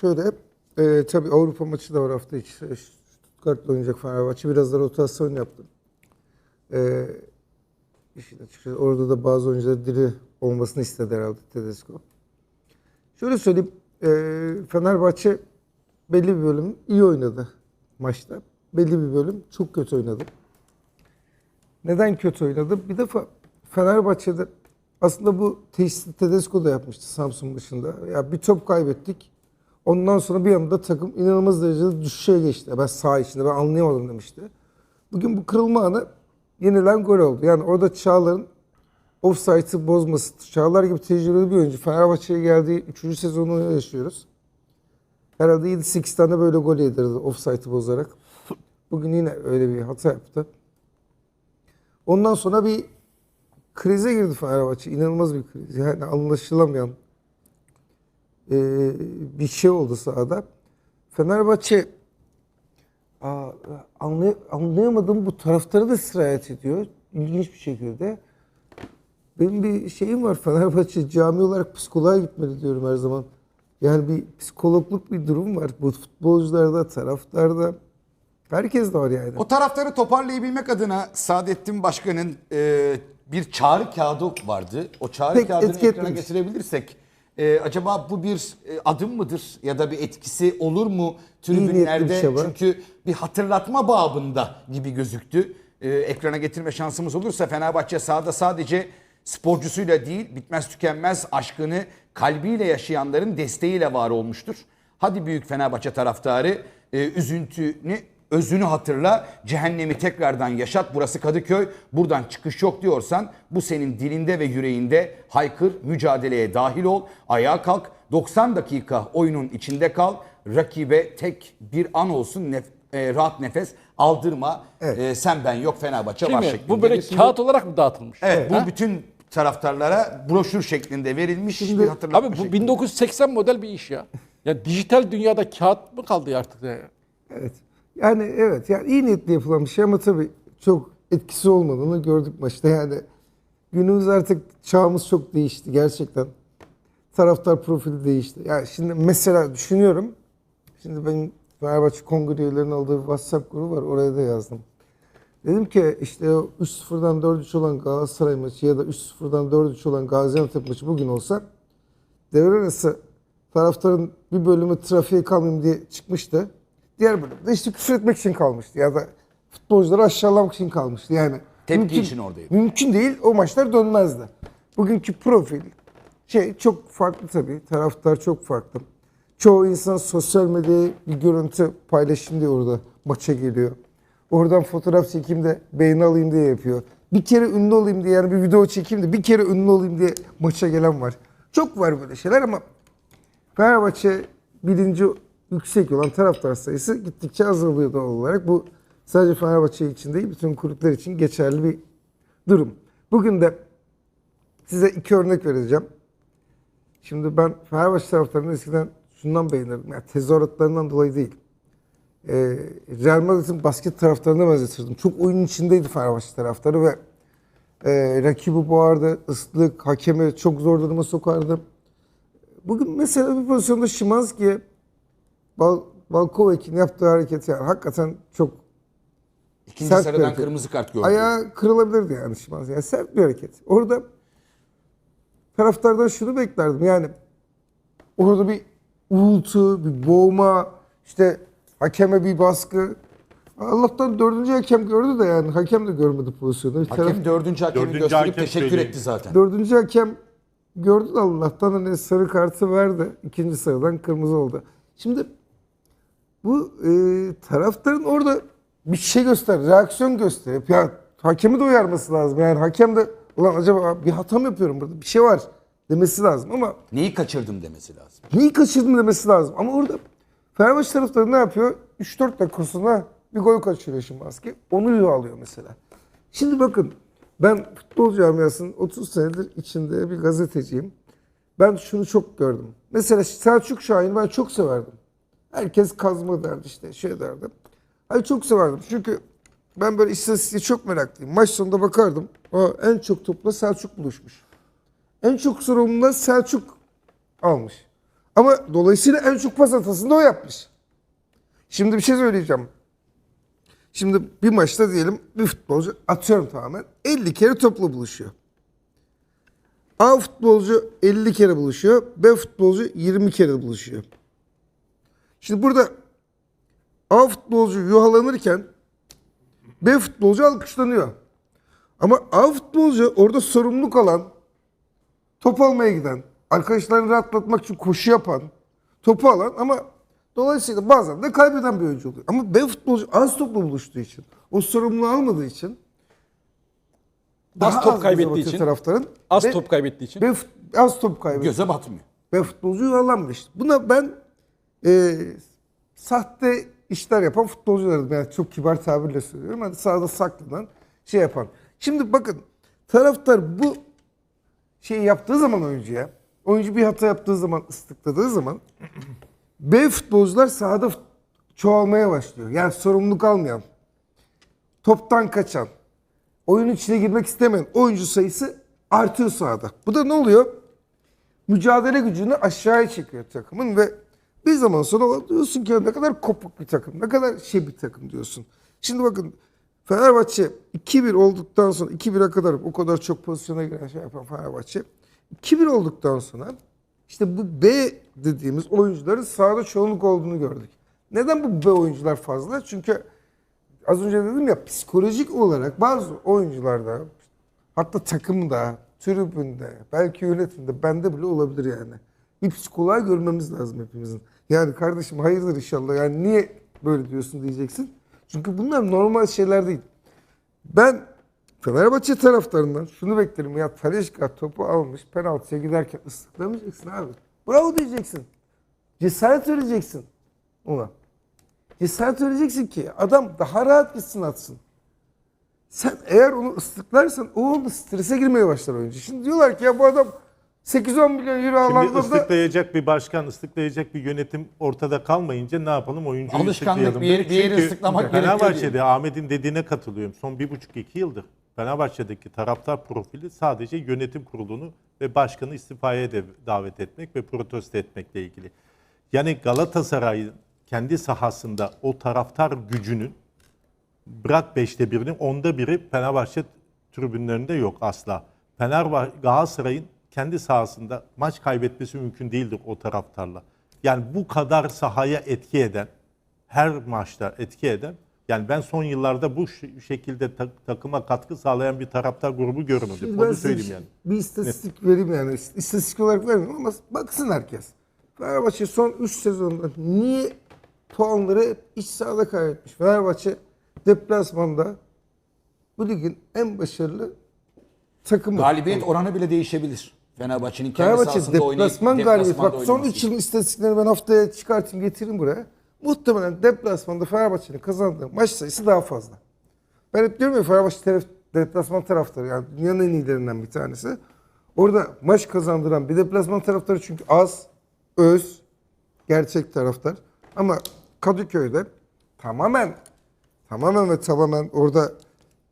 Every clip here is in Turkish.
Şöyle e, tabii Avrupa maçı da var hafta içi. Stuttgart'la oynayacak Fenerbahçe. Biraz da rotasyon yaptım. E, işin açıkçası orada da bazı oyuncular diri olmasını istedi herhalde Tedesco. Şöyle söyleyeyim. E, Fenerbahçe belli bir bölüm iyi oynadı maçta. Belli bir bölüm çok kötü oynadı. Neden kötü oynadı? Bir defa Fenerbahçe'de aslında bu teşhisi Tedesco da yapmıştı Samsun dışında. Ya bir top kaybettik. Ondan sonra bir anda takım inanılmaz derecede düşüşe geçti. Ben sağ içinde ben anlayamadım demişti. Bugün bu kırılma anı yenilen gol oldu. Yani orada Çağlar'ın offside'ı bozması. Çağlar gibi tecrübeli bir oyuncu. Fenerbahçe'ye geldiği 3. sezonu yaşıyoruz. Herhalde 7-8 tane böyle gol yedirdi offside'ı bozarak. Bugün yine öyle bir hata yaptı. Ondan sonra bir krize girdi Fenerbahçe. İnanılmaz bir kriz. Yani anlaşılamayan eee, bir şey oldu sahada. Fenerbahçe aa, anlay anlayamadım bu taraftarı da sirayet ediyor. İlginç bir şekilde. Benim bir şeyim var Fenerbahçe cami olarak psikoloğa gitmeli diyorum her zaman. Yani bir psikologluk bir durum var. Bu futbolcularda, taraftarda. Herkes de var yani. O taraftarı toparlayabilmek adına Saadettin Başkan'ın e, bir çağrı kağıdı vardı. O çağrı Pek kağıdını ekrana getirebilirsek e, acaba bu bir e, adım mıdır ya da bir etkisi olur mu niyetli bir tribünlerde? şey var. Çünkü bir hatırlatma babında gibi gözüktü. E, ekrana getirme şansımız olursa Fenerbahçe sahada sadece sporcusuyla değil bitmez tükenmez aşkını kalbiyle yaşayanların desteğiyle var olmuştur. Hadi büyük Fenerbahçe taraftarı e, üzüntünü özünü hatırla, cehennemi tekrardan yaşat. Burası Kadıköy, buradan çıkış yok diyorsan bu senin dilinde ve yüreğinde haykır, mücadeleye dahil ol, ayağa kalk. 90 dakika oyunun içinde kal. Rakibe tek bir an olsun nef- e, rahat nefes aldırma. Evet. E, sen ben yok Fenerbahçe Değil var şeklinde. Bu böyle bir- kağıt olarak mı dağıtılmış? Evet, bu Ha? bütün taraftarlara broşür şeklinde verilmiş bir hatırlatma Abi bu şeklinde. 1980 model bir iş ya. Ya dijital dünyada kağıt mı kaldı ya artık ya? Evet. Yani evet yani iyi niyetli yapılan bir şey ama tabii çok etkisi olmadığını gördük maçta. Yani günümüz artık çağımız çok değişti gerçekten. Taraftar profili değişti. Yani şimdi mesela düşünüyorum. Şimdi benim Fenerbahçe kongre üyelerinin aldığı WhatsApp grubu var. Oraya da yazdım. Dedim ki işte o 3-0'dan 4-3 olan Galatasaray maçı ya da 3-0'dan 4-3 olan Gaziantep maçı bugün olsa devre arası taraftarın bir bölümü trafiğe kalmayayım diye çıkmıştı. Diğer bölüm de işte küfür etmek için kalmıştı ya da futbolcuları aşağılamak için kalmıştı. Yani Tepki için oradaydı. Mümkün değil o maçlar dönmezdi. Bugünkü profil şey çok farklı tabii. Taraftar çok farklı. Çoğu insan sosyal medyaya bir görüntü paylaşayım diye orada maça geliyor. Oradan fotoğraf çekeyim de beğeni alayım diye yapıyor. Bir kere ünlü olayım diye yani bir video çekeyim de bir kere ünlü olayım diye maça gelen var. Çok var böyle şeyler ama Fenerbahçe bilinci yüksek olan taraftar sayısı gittikçe azalıyor doğal olarak. Bu sadece Fenerbahçe için değil, bütün kulüpler için geçerli bir durum. Bugün de size iki örnek vereceğim. Şimdi ben Fenerbahçe taraftarını eskiden şundan beğenirdim. Yani tezahüratlarından dolayı değil. Ee, Real Madrid'in basket taraftarına benzetirdim. Çok oyunun içindeydi Fenerbahçe taraftarı ve e, rakibi boğardı, ıslık, hakemi çok zor duruma sokardı. Bugün mesela bir pozisyonda Şimanski'ye Bal Balkovek'in yaptığı hareket yani hakikaten çok İkinci sert bir sarıdan kırmızı kart gördü. ayağı kırılabilirdi yani Şimanski. Yani sert bir hareket. Orada taraftardan şunu beklerdim yani orada bir uğultu, bir boğma, işte hakeme bir baskı. Allah'tan dördüncü hakem gördü de yani hakem de görmedi pozisyonu. Bir taraf- Hakem dördüncü hakemi Dördüncü gösterip hakem teşekkür söyleyeyim. etti zaten. Dördüncü hakem gördü de Allah'tan hani sarı kartı verdi. İkinci sarıdan kırmızı oldu. Şimdi bu e, taraftarın orada bir şey göster, reaksiyon gösterip ya hakemi de uyarması lazım. Yani hakem de ulan acaba bir hata mı yapıyorum burada bir şey var demesi lazım ama Neyi kaçırdım demesi lazım. neyi kaçırdım demesi lazım. Ama orada Fenerbahçe taraftarı ne yapıyor? 3-4 dakikasında bir gol kaçırıyor Şimanski. Onu yuvalıyor mesela. Şimdi bakın ben futbol camiasının 30 senedir içinde bir gazeteciyim. Ben şunu çok gördüm. Mesela Selçuk Şahin'i ben çok severdim. Herkes kazma derdi işte şey derdi. Ay çok severdim çünkü ben böyle istatistiğe çok meraklıyım. Maç sonunda bakardım. Aa, en çok topla Selçuk buluşmuş. En çok sorumluluğu Selçuk almış. Ama dolayısıyla en çok pas hatasını da o yapmış. Şimdi bir şey söyleyeceğim. Şimdi bir maçta diyelim bir futbolcu atıyorum tamamen 50 kere topla buluşuyor. A futbolcu 50 kere buluşuyor. B futbolcu 20 kere buluşuyor. Şimdi burada A futbolcu yuhalanırken B futbolcu alkışlanıyor. Ama A futbolcu orada sorumluluk alan, top almaya giden, arkadaşlarını rahatlatmak için koşu yapan, topu alan ama dolayısıyla bazen de kaybeden bir oyuncu oluyor. Ama B futbolcu az topla buluştuğu için, o sorumluluğu almadığı için Az top kaybettiği için, taraftarın. Az Ve top kaybettiği için. Fut- az top kaybediyor. Göze batmıyor. Ve futbolcu yuvarlanmış. Buna ben e, sahte işler yapan futbolcularım. Yani çok kibar tabirle söylüyorum. Hani sahada saklanan şey yapan. Şimdi bakın taraftar bu şeyi yaptığı zaman oyuncuya, oyuncu bir hata yaptığı zaman, ıslıkladığı zaman B futbolcular sahada çoğalmaya başlıyor. Yani sorumluluk almayan, toptan kaçan, oyun içine girmek istemeyen oyuncu sayısı artıyor sahada. Bu da ne oluyor? mücadele gücünü aşağıya çekiyor takımın ve bir zaman sonra diyorsun ki ne kadar kopuk bir takım, ne kadar şey bir takım diyorsun. Şimdi bakın Fenerbahçe 2-1 olduktan sonra 2-1'e kadar o kadar çok pozisyona giren şey yapan Fenerbahçe 2-1 olduktan sonra işte bu B dediğimiz oyuncuların sahada çoğunluk olduğunu gördük. Neden bu B oyuncular fazla? Çünkü az önce dedim ya psikolojik olarak bazı oyuncularda hatta takımda, tribünde, belki yönetimde bende bile olabilir yani. Bir psikoloğa görmemiz lazım hepimizin. Yani kardeşim hayırdır inşallah yani niye böyle diyorsun diyeceksin. Çünkü bunlar normal şeyler değil. Ben Fenerbahçe taraftarından şunu beklerim ya Talişka topu almış penaltıya giderken ıslıklamayacaksın abi. Bravo diyeceksin. Cesaret vereceksin ona. Cesaret vereceksin ki adam daha rahat gitsin atsın. Sen eğer onu ıslıklarsan o anda strese girmeye başlar oyuncu. Şimdi diyorlar ki ya bu adam 8-10 milyon euro Şimdi alanda da ıslıklayacak bir başkan, ıslıklayacak bir yönetim ortada kalmayınca ne yapalım? Oyuncuyu Alışkanlık, ıslıklayalım. bir yeri- bir yeri Çünkü ıslıklamak gerekiyor Fenerbahçe'de Ahmet'in dediğine katılıyorum. Son bir buçuk iki yıldır Fenerbahçe'deki taraftar profili sadece yönetim kurulunu ve başkanı istifaya de- davet etmek ve protesto etmekle ilgili. Yani Galatasaray'ın kendi sahasında o taraftar gücünün bırak beşte birini, onda biri Fenerbahçe tribünlerinde yok asla. Fenerbahçe Galatasaray'ın kendi sahasında maç kaybetmesi mümkün değildir o taraftarla. Yani bu kadar sahaya etki eden, her maçta etki eden, yani ben son yıllarda bu şekilde ta- takıma katkı sağlayan bir taraftar grubu görmedim. Şimdi ben Onu söyleyeyim yani. Bir istatistik vereyim yani. İstatistik olarak vermiyorum ama baksın herkes. Fenerbahçe son 3 sezonda niye puanları hep iç sahada kaybetmiş? Fenerbahçe deplasmanda bu ligin en başarılı takımı. Galibiyet oranı bile değişebilir. Fenerbahçe'nin kendi Fenerbahçe sahasında oynayıp deplasman galibiyet. deplasmanda Bak son oynaması 3 yılın istatistiklerini ben haftaya çıkartayım getireyim buraya. Muhtemelen deplasmanda Fenerbahçe'nin kazandığı maç sayısı daha fazla. Ben hep diyorum ya Fenerbahçe taraf, deplasman taraftarı yani dünyanın en iyilerinden bir tanesi. Orada maç kazandıran bir deplasman taraftarı çünkü az, öz, gerçek taraftar. Ama Kadıköy'de tamamen tamamen ve tamamen orada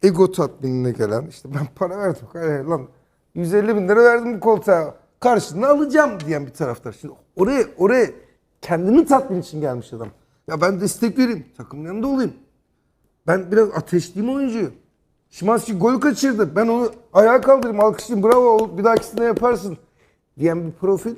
ego tatminine gelen işte ben para verdim hayır, lan 150 bin lira verdim bu koltuğa karşılığını alacağım diyen bir taraftar. Şimdi oraya oraya kendini tatmin için gelmiş adam. Ya ben destek vereyim takımın yanında olayım. Ben biraz ateşliyim oyuncuyu. Şimanski gol kaçırdı. Ben onu ayağa kaldırayım, alkışlayayım. Bravo, bir dahakisinde yaparsın. Diyen bir profil